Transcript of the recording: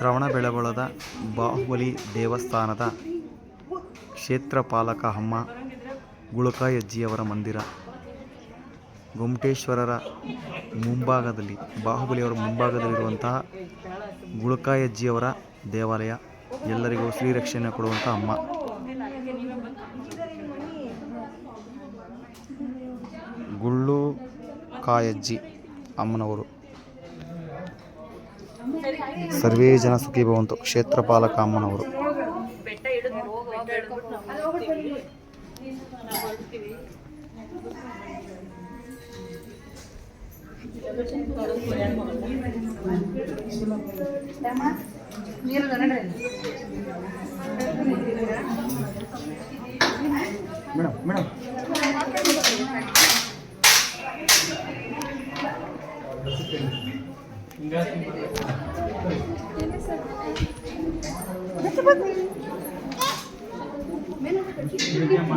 ಶ್ರವಣಬೆಳಗೊಳದ ಬಾಹುಬಲಿ ದೇವಸ್ಥಾನದ ಕ್ಷೇತ್ರಪಾಲಕ ಅಮ್ಮ ಗುಳಕಾಯಜ್ಜಿಯವರ ಮಂದಿರ. ಗೊಮ್ಟೇಶ್ವರರ ಮುಂಭಾಗದಲ್ಲಿ, ಬಾಹುಬಲಿಯವರ ಮುಂಭಾಗದಲ್ಲಿರುವಂತಹ ಗುಳಕಾಯಜ್ಜಿಯವರ ದೇವಾಲಯ. ಎಲ್ಲರಿಗೂ ಶ್ರೀರಕ್ಷಣೆ ಕೊಡುವಂಥ ಅಮ್ಮ. ಗುಳ್ಳು ಕಾಯಜ್ಜಿ ಅಮ್ಮನವರು. ಸರ್ವೇ ಜನ ಸುಖಿ ಭವಂತು ಕ್ಷೇತ್ರಪಾಲಕ ಅಮ್ಮನವರು ಮೇಡಮ್ ಮೇಡಮ್. ಮೇಡಮ್